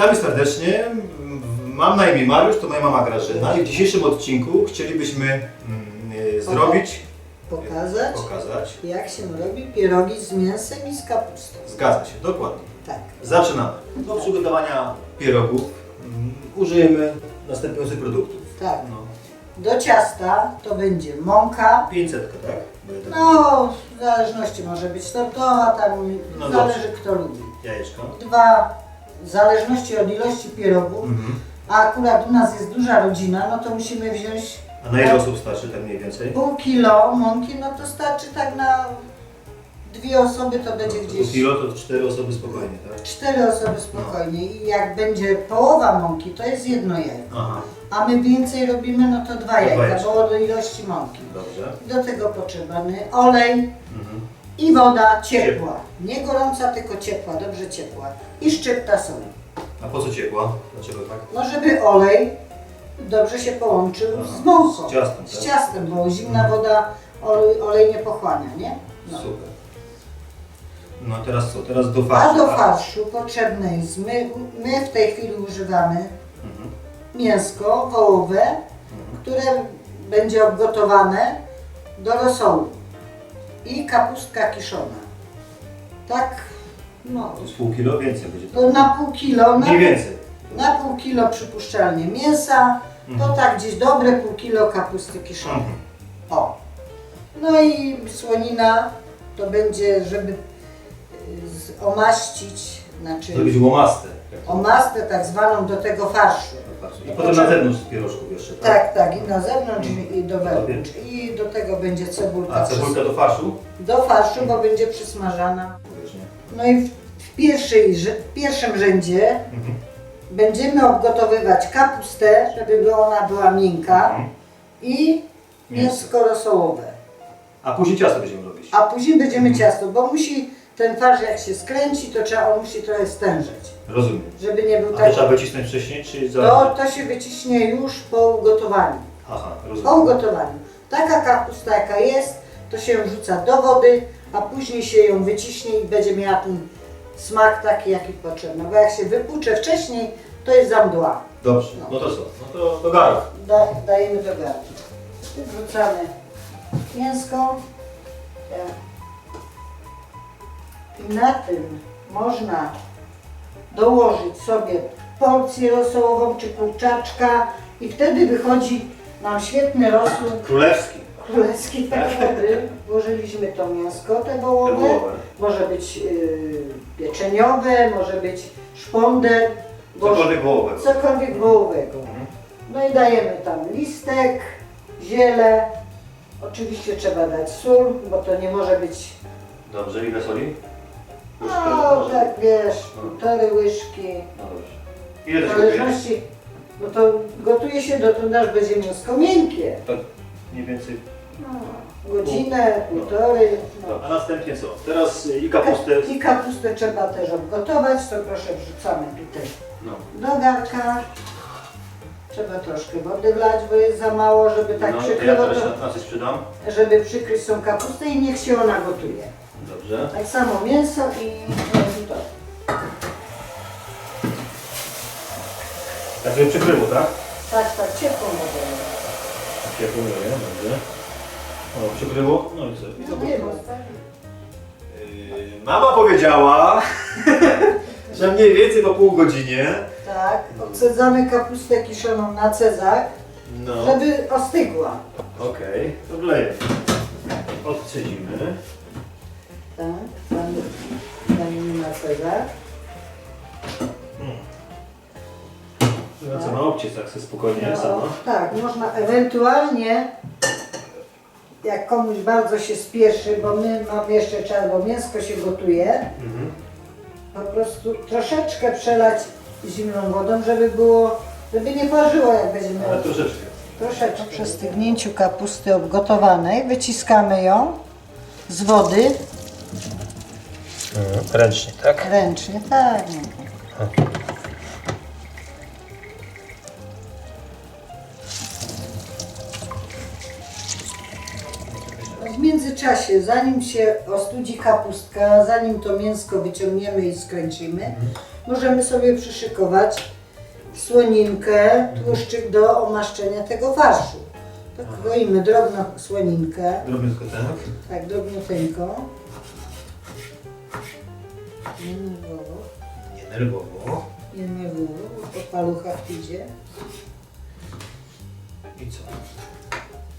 Witamy serdecznie. Mam na imię Mariusz, to moja mama Grażyna i w dzisiejszym odcinku chcielibyśmy mm, y, zrobić, Pokazać, pokazać. jak się robi pierogi z mięsem i z kapustą. Zgadza się, dokładnie. Tak. Zaczynamy. Do przygotowania pierogów mm, użyjemy następujących produktów. Tak. No, Do ciasta to będzie mąka. 500, tak? Tak- No, w zależności może być tortowa, tam No zależy kto lubi. Jajeczko. Dwa, w zależności od ilości pierogów, Mhm. a akurat u nas jest duża rodzina, no to musimy wziąć A na ile osób starczy, tak mniej więcej? pół kilo mąki, no to starczy tak na dwie osoby, to będzie No, gdzieś Kilo to cztery osoby spokojnie, tak? cztery osoby spokojnie i jak będzie połowa mąki, to jest jedno jajko. Aha, A my więcej robimy, no to dwa jajka, jajka. bo do ilości mąki. dobrze. Do tego potrzebny olej Mhm. I woda ciepła. Nie gorąca, tylko ciepła, dobrze ciepła. I szczypta soli. A po co ciepła? Dlaczego tak? No żeby olej dobrze się połączył Aha, z mąką. z ciastem, Z tak? ciastem, bo zimna woda olej, olej nie pochłania, nie? No. Super. No a teraz co? Teraz do A farszu. do tak? farszu potrzebne jest, my, my w tej chwili używamy Mhm. mięsko wołowe, Mhm. które będzie obgotowane do rosołu i kapustka kiszona. Tak, no, To z pół kilo więcej będzie. to na pół kilo, na, Mniej więcej. na pół kilo przypuszczalnie mięsa, to Mhm. tak gdzieś dobre pół kilo kapusty kiszonej. Mhm. O. No i słonina to będzie, żeby y, z- omaścić, znaczy będzie łomaste. omastę tak zwaną do tego farszu. I potem na zewnątrz z pierożków jeszcze, tak? Tak, tak, i na zewnątrz i- i do wewnątrz. I do tego będzie cebulka. A cebulka do farszu? Do farszu, bo będzie przysmażana. No i w, w, pierwszej, rze- w pierwszym rzędzie Mhm. będziemy obgotowywać kapustę, żeby ona była miękka Mhm. i mięsko rosołowe. A później ciasto będziemy robić. A później będziemy ciasto, bo musi ten farsz jak się skręci, to trzeba, on musi trochę stężeć, Rozumiem. żeby nie był A to taki... trzeba wycisnąć wcześniej, czy za... To, to się wyciśnie już po ugotowaniu. Aha, Po rozumiem. ugotowaniu. Taka kapusta jaka jest, to się wrzuca do wody, a później się ją wyciśnie i będzie miała ten smak taki jaki potrzebny. Bo jak się wypłucze wcześniej, to jest za mdła. Dobrze. No to co? No to do garów. Da, dajemy do garnka. Wrzucamy mięsko. Tak. I na tym można dołożyć sobie porcję rosołową czy kurczaczka i wtedy wychodzi nam świetny rosół Królewski. królewski tak dobry. Włożyliśmy to mięsko te wołowe. Wołowe. Może być yy, pieczeniowe, może być szponder. Cokolwiek wołowego. Cokolwiek wołowego. Mhm. No i dajemy tam listek, ziele. Oczywiście trzeba dać sól, bo to nie może być, Dobrze, ile soli? No tak wiesz, No. półtorej łyżki. No dobrze. Ile W to się zależności, no to gotuje się dotąd, aż będzie mięsko miękkie. Tak mniej więcej. No, godzinę, No. półtorej. No. A następnie co? Teraz y, i kapustę. I kapustę trzeba też obgotować, to proszę wrzucamy tutaj No. do garka. Trzeba troszkę wody wlać, bo jest za mało, żeby tak no, to ja przykryło teraz to, na, na coś przydam. żeby przykryć tą kapustę i niech się ona gotuje. Dobrze. Tak samo mięso i no to. Tak żeby przykryło, tak? Tak, tak, ciepłą wodę. Ciepło nie, dobrze. O, przykryło. No i co? I No, nie to no, Yy, Mama powiedziała, że mniej więcej po pół godzinie. tak, odsadzamy kapustę kiszoną na cezak, No. żeby ostygła. Okej, to wlejemy. Odcedzimy. Tak, damy, dajemy na cezak. No co, na obciec tak sobie spokojnie sama. No, tak, można ewentualnie, jak komuś bardzo się spieszy, bo my mamy jeszcze czas, bo mięsko się gotuje, Mhm. po prostu troszeczkę przelać zimną wodą, żeby było, żeby nie parzyło jak będziemy Ale troszeczkę. Troszeczkę. Przy stygnięciu kapusty obgotowanej wyciskamy ją z wody Ręcznie, tak? ręcznie, tak. W międzyczasie, zanim się ostudzi kapustka, zanim to mięsko wyciągniemy i skręcimy, możemy sobie przyszykować słoninkę, tłuszczyk do omaszczenia tego farszu. Tak kroimy drobno słoninkę, Drobniutko tak. tak drobniuteńko. Nie nerwowo, Nie nerwowo. nie nerwowo, bo po paluchach idzie. I co?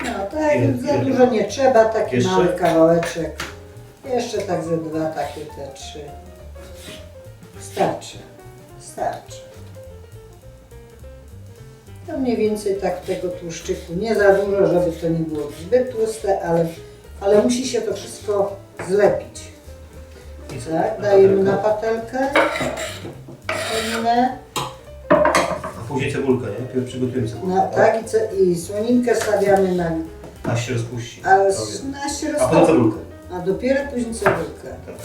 No tak, Ile- za dużo nie trzeba, taki Jeszcze? mały kawałeczek. Jeszcze tak ze dwa, takie te trzy. Starczy, starczy. To mniej więcej tak tego tłuszczyku, nie za dużo, żeby to nie było zbyt tłuste, ale, ale musi się to wszystko zlepić. I? Tak, dajemy na patelkę. Słoninę. A później cebulkę, nie? Pierw przygotujemy cebulkę. Na, tak, i, ce, i słoninkę stawiamy na, Aż się rozpuści. a, Powiem. na się A potem cebulkę. A dopiero później cebulkę. Tak.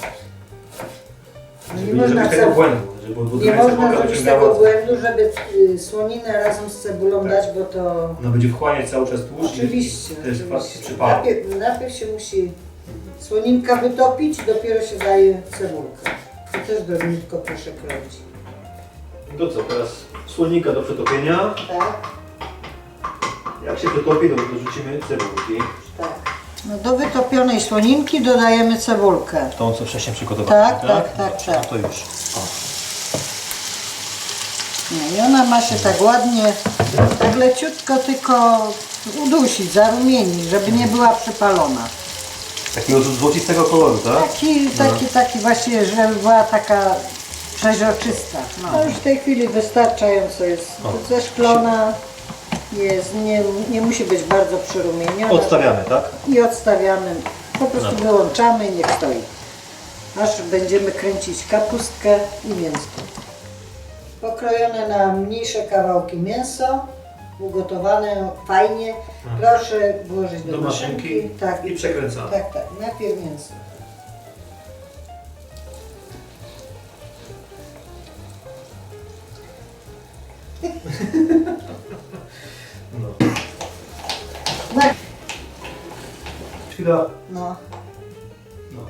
No Żeby nie można, tego ce- błędu, żeby nie dwukrotnie można cebulka zrobić wyciągała- tego błędu, żeby y, słoninę razem z cebulą Tak. dać, bo to Ona będzie wchłaniać cały czas tłuszcz. i oczywiście, To jest fakt oczywiście. Najpierw, najpierw się musi słoninka wytopić, dopiero się daje cebulkę. To też drobniutko proszę kroić. To co, teraz słonika do przetopienia. Tak, Jak się przetopi, to dorzucimy cebulki. tak. No do wytopionej słoninki dodajemy cebulkę. Tą, co wcześniej przygotowałem. Tak, tak, tak, tak. To już. O. No i ona ma się tak ładnie, tak leciutko tylko udusić, zarumienić, żeby nie była przypalona. Takiego złocistego koloru, tak? Taki, taki, taki właśnie, żeby była taka przeźroczysta. No już w tej chwili wystarczająco jest O. zeszklona, jest, nie, nie musi być bardzo przyrumieniona. Odstawiamy, tak? I odstawiamy, po prostu No. wyłączamy i niech stoi. Aż będziemy kręcić kapustkę i mięsko. Pokrojone na mniejsze kawałki mięso, ugotowane fajnie. Proszę włożyć do, Do maszynki Tak, i przekręcamy. Tak, tak. Najpierw mięso. No. Na, Chwila. no. No.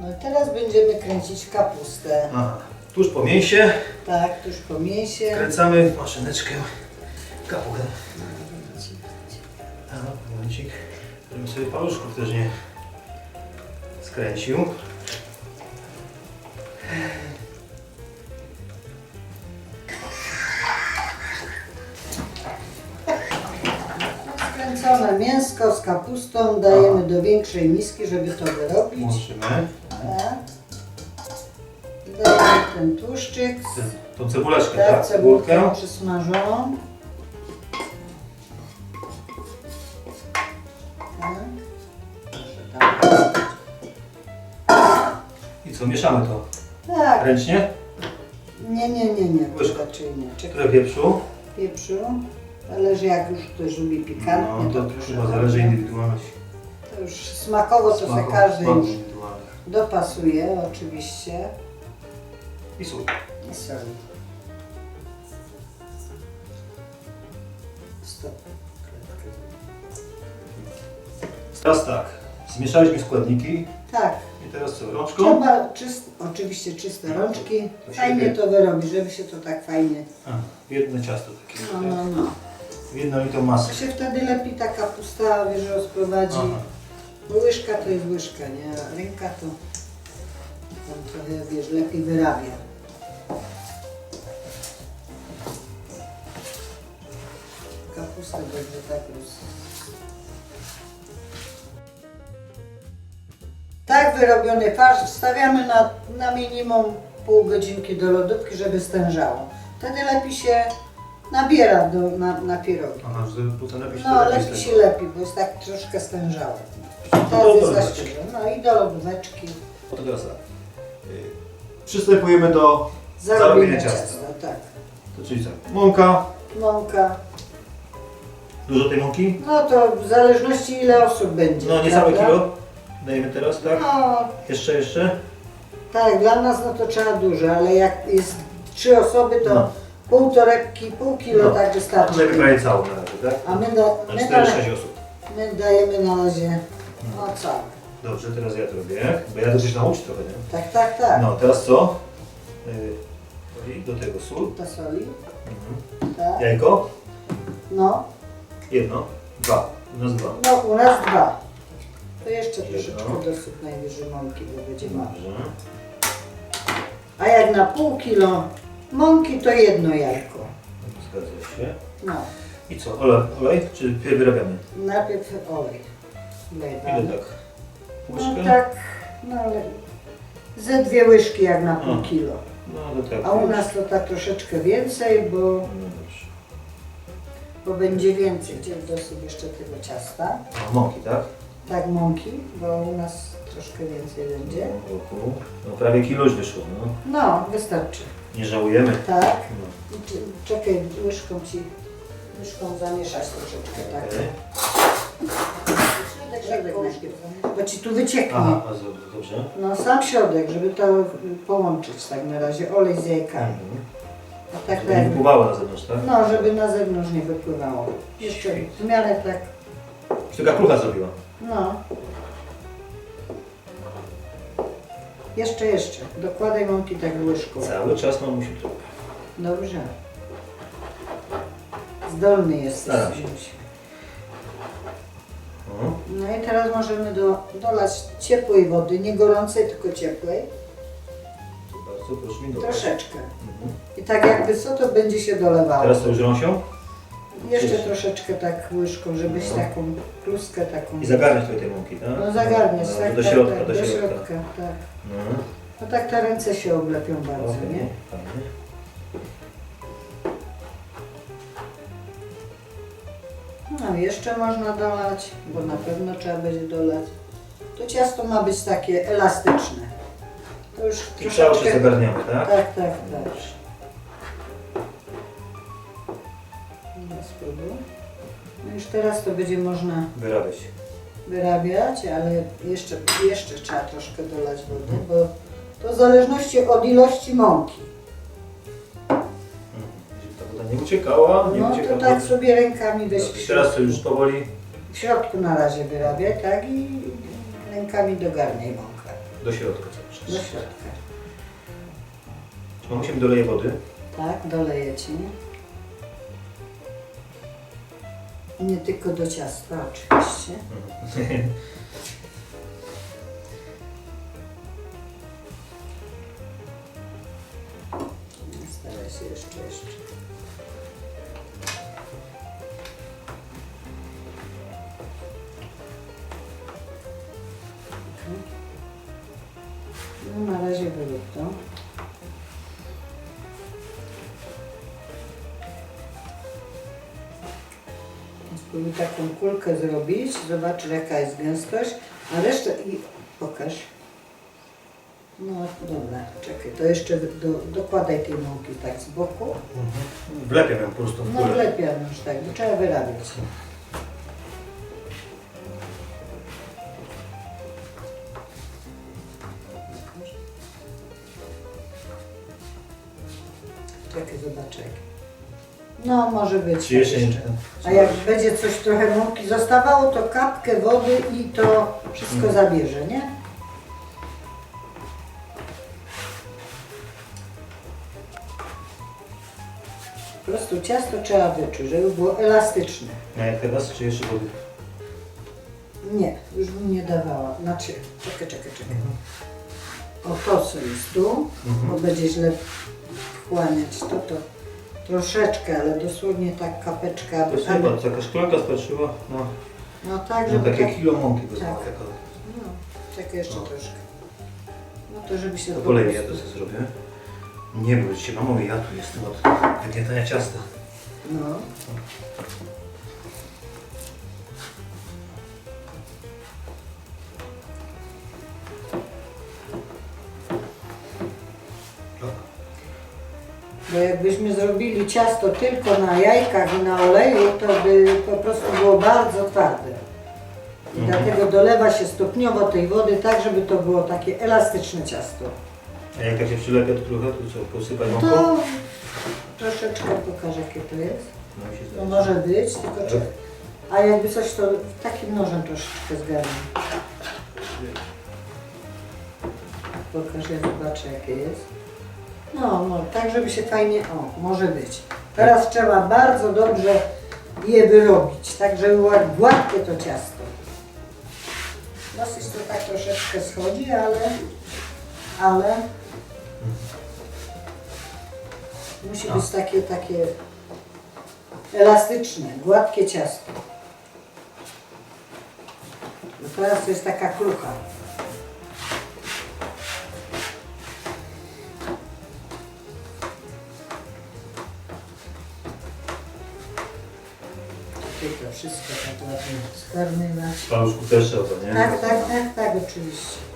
no i teraz będziemy kręcić kapustę. Aha. Tuż po mięsie Tak, tuż po mięsie. kręcamy maszyneczkę kapuchę. A, momencik. Żebym sobie paluszków też nie skręcił. Skręcone mięsko z kapustą dajemy do większej miski, żeby to wyrobić. Łączymy. Tak. Dajemy ten tłuszczyk. Tą cebuleczkę, Tak, tak? cebulkę przysmażoną. Co, mieszamy to Tak. ręcznie. Nie, nie, nie, nie. Łyżka. Raczej nie. Czekaj. Trochę pieprzu. Pieprzu. Zależy jak już ktoś lubi pikantnie. No, to chyba zależy indywidualność. To już smakowo to sobie Smaku- każdy smaku już indywidualny. dopasuje oczywiście. I sól. I soli. Stop. Teraz tak, zmieszaliśmy składniki Tak. Teraz co, rączką? Trzeba czyst, oczywiście czyste rączki. To się Fajnie lepiej- to wyrobi, żeby się to tak fajnie. A, jedno ciasto takie, No, no, no. w jednolitą To masę. się wtedy lepiej ta kapusta, wiesz, rozprowadzi. Aha. Bo łyżka to jest łyżka, nie? A ręka to tam trochę, wiesz, lepiej wyrabia. Kapustę będzie tak roz... Tak wyrobiony farsz wstawiamy na, na minimum pół godzinki do lodówki, żeby stężało. Wtedy lepiej się nabiera do, na, na pierogi. Aha, że potem lepiej się No, to lepiej się lepiej, bo jest tak troszkę stężałe. No Teraz to jest. No i do lodóweczki. To teraz tak. Y, Przystępujemy do zarobienia ciasta. ciasta. Tak. To czyli co? Mąka, Mąka. dużo tej mąki? No to w zależności ile osób będzie. No niecałe prawda? kilo. Dajemy teraz, tak? No Jeszcze, jeszcze? tak, dla nas no to trzeba dużo, ale jak jest trzy osoby, to No. pół torebki, pół kilo No. tak wystarczy. Dajemy prawie całą na razie, tak? A my, da, Na my, da, 4-6 osób. my dajemy na razie no cały. Dobrze, teraz ja to robię, bo ja to coś nauczyć trochę, nie? Tak, tak, tak. No, teraz co? Y, do tego sól. Ta soli. Mhm. Tak. Jajko. No, Jedno. Dwa. U nas dwa. no u nas dwa. To jeszcze troszeczkę dosyp najwyżej mąki, bo będzie mało. A jak na pół kilo mąki, to jedno jajko. Zgadza się. No, I co? Olej, olej czy pierw wyrabiamy? najpierw olej. Ile tak? No tak, no ale ze dwie łyżki jak na pół A. kilo. No to tak. A u już. nas to tak troszeczkę więcej, bo, No dobrze. bo będzie więcej. Gdzie dosyp jeszcze tego ciasta. A, mąki, tak? Tak mąki, bo u nas troszkę więcej będzie. No, wokół. No prawie kilo już wyszło, no. No, wystarczy. Nie żałujemy. Tak. No. I czy- Czekaj, łyżką ci, łyżką zamieszać troszeczkę, tak. Okej. Środek najpierw, bo ci tu wycieknie. Aha, a dobrze. No sam środek, żeby to y, połączyć tak na razie, olej z jajkami. Mhm. A tak Żeby nie tak, wypływało na zewnątrz, tak? no żeby na zewnątrz nie wypływało. Jeszcze w miarę tak, Czy taka krucha zrobiła? No. Jeszcze, jeszcze. Dokładaj mąki tak łyżką. Cały czas mam musi to. Dobrze. Zdolny jesteś. Staram się. Zbyś. O. No i teraz możemy do, dolać ciepłej wody, nie gorącej, tylko ciepłej. Bardzo proszę mi dodać. Troszeczkę. Mhm. I tak jakby co to będzie się dolewało. Teraz to już rąsią Jeszcze troszeczkę tak łyżką, żebyś No. taką kluskę taką... i zagarniać tutaj tej mąki, tak? No zagarniać, No, tak, Do tak, środka, tak, do środka. tak. No. No tak te ręce się oblepią bardzo, Okej, nie? No jeszcze można dolać, bo na pewno trzeba będzie dolać. To ciasto ma być takie elastyczne. To już I cały czas troszeczkę... zagarniamy, tak? Tak, tak, tak. Spróbuj. No już teraz to będzie można Wyrabiać. wyrabiać, ale jeszcze, jeszcze trzeba troszkę dolać wody, bo to w zależności od ilości mąki. Mhm. Żeby ta woda nie uciekała, nie No uciekała. to tak sobie rękami weź w Teraz to już powoli W środku na razie wyrabiaj, tak? I rękami dogarniaj mąkę. do środka cały Do czas. środka. Czy musimy doleje wody? Tak, doleję Ci. Nie tylko do ciasta oczywiście. Mhm. Staraj się jeszcze, jeszcze. No na razie wyrób to. Spróbuj taką kulkę zrobić, zobacz jaka jest gęstość, a resztę i pokaż. No dobra, czekaj, to jeszcze do, dokładaj tej mąki tak z boku. Mhm. Wlepiam ją po prostu w No kulę. wlepiam już tak, bo trzeba wyrabiać. Może być. A jak będzie coś trochę mąki zostawało, to kapkę wody i to wszystko Mhm. zabierze, nie? Po prostu ciasto trzeba wyczuć, żeby było elastyczne. A jak teraz, czy jeszcze wody? Nie, już bym nie dawała. Znaczy, czekaj, czekaj, czekaj. O to co jest tu, bo Mhm. będzie źle wchłaniać to, to troszeczkę, ale dosłownie tak kapeczka, To jest chyba taka szklanka starczyła, no, no tak, no żeby takie tak, kilo mąki by tak. no, czekaj jeszcze No. troszkę. No to żeby się to poleję, ja to sobie zrobię. Nie bój się, mamowie, ja tu jestem od wygniatania ciasta. No. Bo jakbyśmy zrobili ciasto tylko na jajkach i na oleju, to by po prostu było bardzo twarde. I Mhm. dlatego dolewa się stopniowo tej wody tak, żeby to było takie elastyczne ciasto. A jak tak się przylepia to trochę, to co, posypać mąką? To troszeczkę pokażę jakie to jest. No się To zdaje. może być, tylko czy... A jakby coś to takim nożem troszeczkę zgarnę. Pokażę, zobaczę jakie jest. No, no, tak żeby się fajnie, o, może być. Teraz trzeba bardzo dobrze je wyrobić, tak żeby było gładkie to ciasto. Dosyć to tak troszeczkę schodzi, ale, ale musi No. być takie, takie elastyczne, gładkie ciasto. No teraz to jest taka krucha. Skarmywać. Pan już o to, nie? Tak, tak, tak, tak, oczywiście.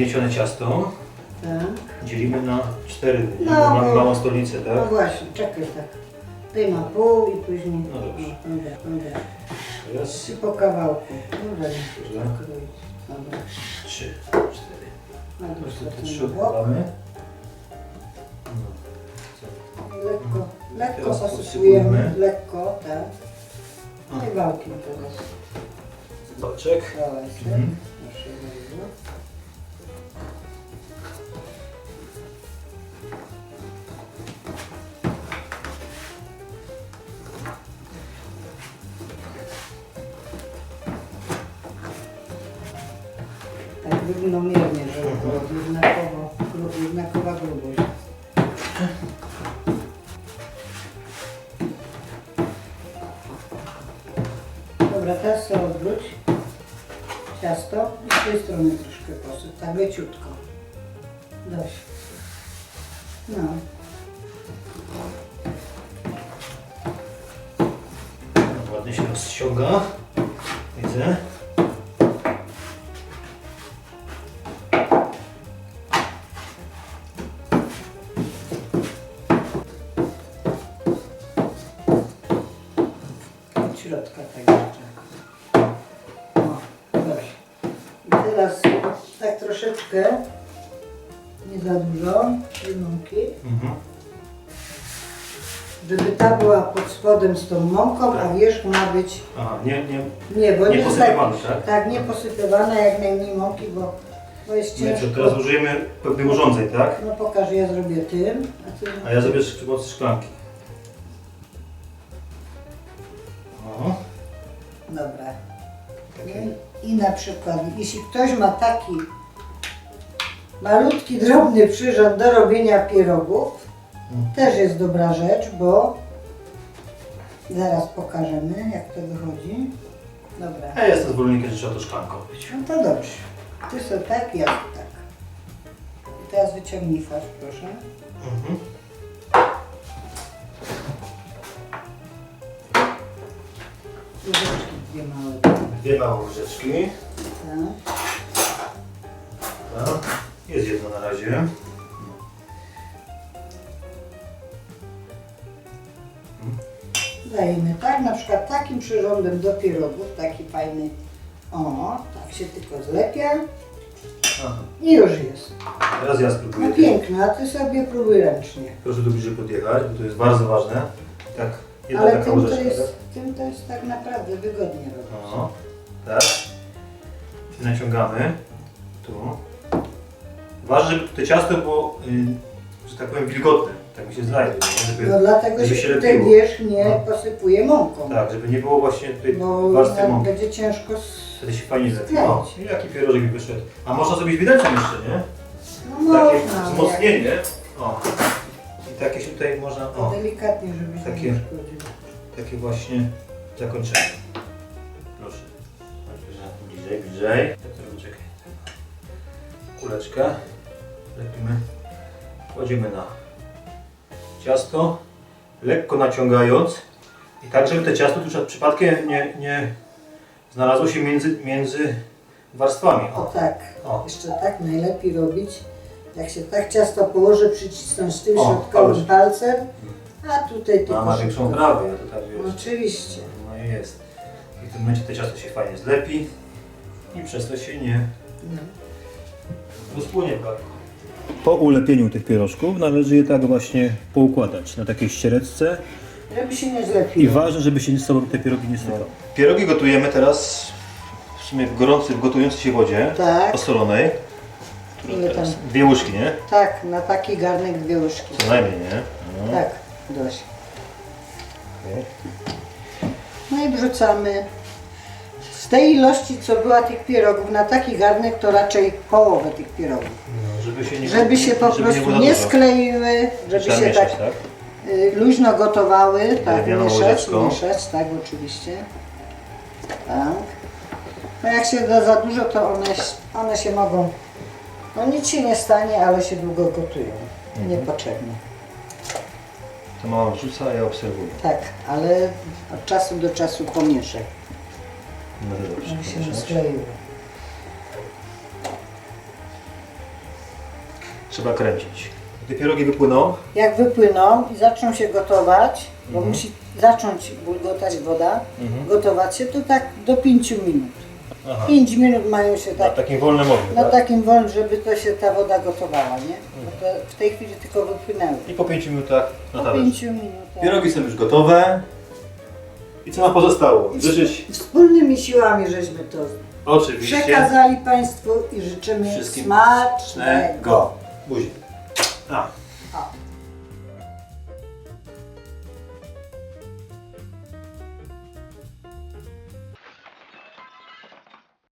Tak wygniecione ciasto tak. dzielimy na cztery, No, na bo- małą stolicę, No tak? właśnie, czekaj tak. Daj na pół i później. No dobrze. Dobra, dobra. Raz, Trzy po kawałku. Dobra, Dobra. Dobra. trzy, cztery. Na Po prostu te trzy na bok. odchylamy. Lekko, lekko Teraz posypujemy. posypujemy. Lekko, tak. A. I wałkiem teraz. Boczek. Mhm. Proszę bardzo. Równomiernie, żeby było jednakowo, gru- jednakowa grubość. Dobra, teraz sobie odwróć ciasto i z tej strony troszkę posyp, tak leciutko. Dość. No. No, Ładnie się rozciąga. Widzę. Troszeczkę, nie za dużo, mąki, Mhm. żeby ta była pod spodem z tą mąką, a wierzch ma być, Aha, nie, nie, nie, bo Nie nie, posypywany, tak, tak? tak, nie posypywana, jak najmniej mąki, bo, bo jest nie. ciężko. Teraz użyjemy pewnych urządzeń, tak? No pokaż, ja zrobię tym, a ty... A ja zrobię pomocy szklanki. O, Dobra. I na przykład, jeśli ktoś ma taki malutki, drobny przyrząd do robienia pierogów, też jest dobra rzecz, bo zaraz pokażemy, jak to wychodzi. Dobra. A ja jestem zwolennikiem, że trzeba to szklanką robić. No to dobrze. Ty sobie tak, ja tak. I teraz wyciągnij farsz, proszę. Mhm. Łyżeczki dwie małe. Dwie małe łyżeczki. Tak. Razie. Dajemy tak, na przykład takim przyrządem do pierogów, taki fajny. O, tak się tylko zlepia Aha. i już jest. Teraz ja spróbuję. No piękne, a ty sobie próbuj ręcznie. Proszę tu bliżej podjechać, bo to jest bardzo ważne. Tak, jedna Ale taka tym to, łyżeczka, jest, tym to jest tak naprawdę wygodnie tak? robić. O, tak. Naciągamy. Tu. Ważne, żeby to ciasto było, y, że tak powiem, wilgotne. Tak mi się zdaje. Żeby, No dlatego żeby się się tutaj lepiło. wierzch nie No. posypuje mąką. Tak, żeby nie było właśnie tutaj Bo warstwy nam mąki. będzie ciężko s- Wtedy się fajnie lepi. Skleić. O, i jaki pierożek mi wyszedł. A można zrobić widelcem jeszcze, nie? No Takie można, ale wzmocnienie. O. I takie się tutaj można, o, delikatnie, żeby się Takie. nie szkodziło. takie właśnie zakończenie. Proszę. Chodźmy Bliżej, bliżej. Tak to robię, czekaj. Kuleczkę. Lepimy. Kładziemy na ciasto, lekko naciągając i tak, żeby te ciasto tu przypadkiem nie, nie znalazło się między, między warstwami. O tak, O. jeszcze tak najlepiej robić. Jak się tak ciasto położy, przycisnąć tym O, środkowym palcem A tutaj tylko Mama większą szybko. prawie, ja to tak wiesz. Oczywiście. No i jest. I w tym momencie to ciasto się fajnie zlepi i przez to się nie No. rozpłynie w garnku. Po ulepieniu tych pierożków należy je tak właśnie poukładać na takiej ściereczce Żeby się nie i zlepiło. ważne, żeby się z sobą te pierogi nie sypały. Pierogi gotujemy teraz w sumie w gorącej, w gotującej się wodzie Tak. osolonej. Ile tam? Teraz dwie łyżki, nie? Tak, na taki garnek dwie łyżki. Co najmniej, nie? No. Tak, dość. Okej. No i wrzucamy. Z tej ilości, co była tych pierogów, na taki garnek to raczej połowę tych pierogów. Żeby się nie Żeby się po żeby prostu nie dużo. skleiły, żeby Trzeba się mieszać, tak tak? y, luźno gotowały. Tak, Drewnianą mieszać, łyżeczką. mieszać, tak oczywiście. Tak. No jak się da za dużo, to one, one się mogą, no nic się nie stanie, ale się długo gotują. Mhm. Niepotrzebnie. To mama wrzuca, a ja obserwuję. Tak, ale od czasu do czasu pomieszaj, No to dobrze. żeby się nie pomieszać. skleiły. Trzeba kręcić. Gdy pierogi wypłyną, Jak wypłyną i zaczną się gotować, bo Mhm. musi zacząć bulgotać woda, gotować się to tak do 5 minut. Aha. 5 minut mają się na tak, takim wolnym ogniu, na tak? takim wolnym, żeby to się ta woda gotowała, nie? Bo to w tej chwili tylko wypłynęły. I po 5 minutach na Po talerz. 5 minutach. Pierogi są już gotowe. I co nam pozostało? Życzyć Wspólnymi siłami żeśmy to oczywiście przekazali Państwu i życzymy Wszystkim smacznego. Buzi. A,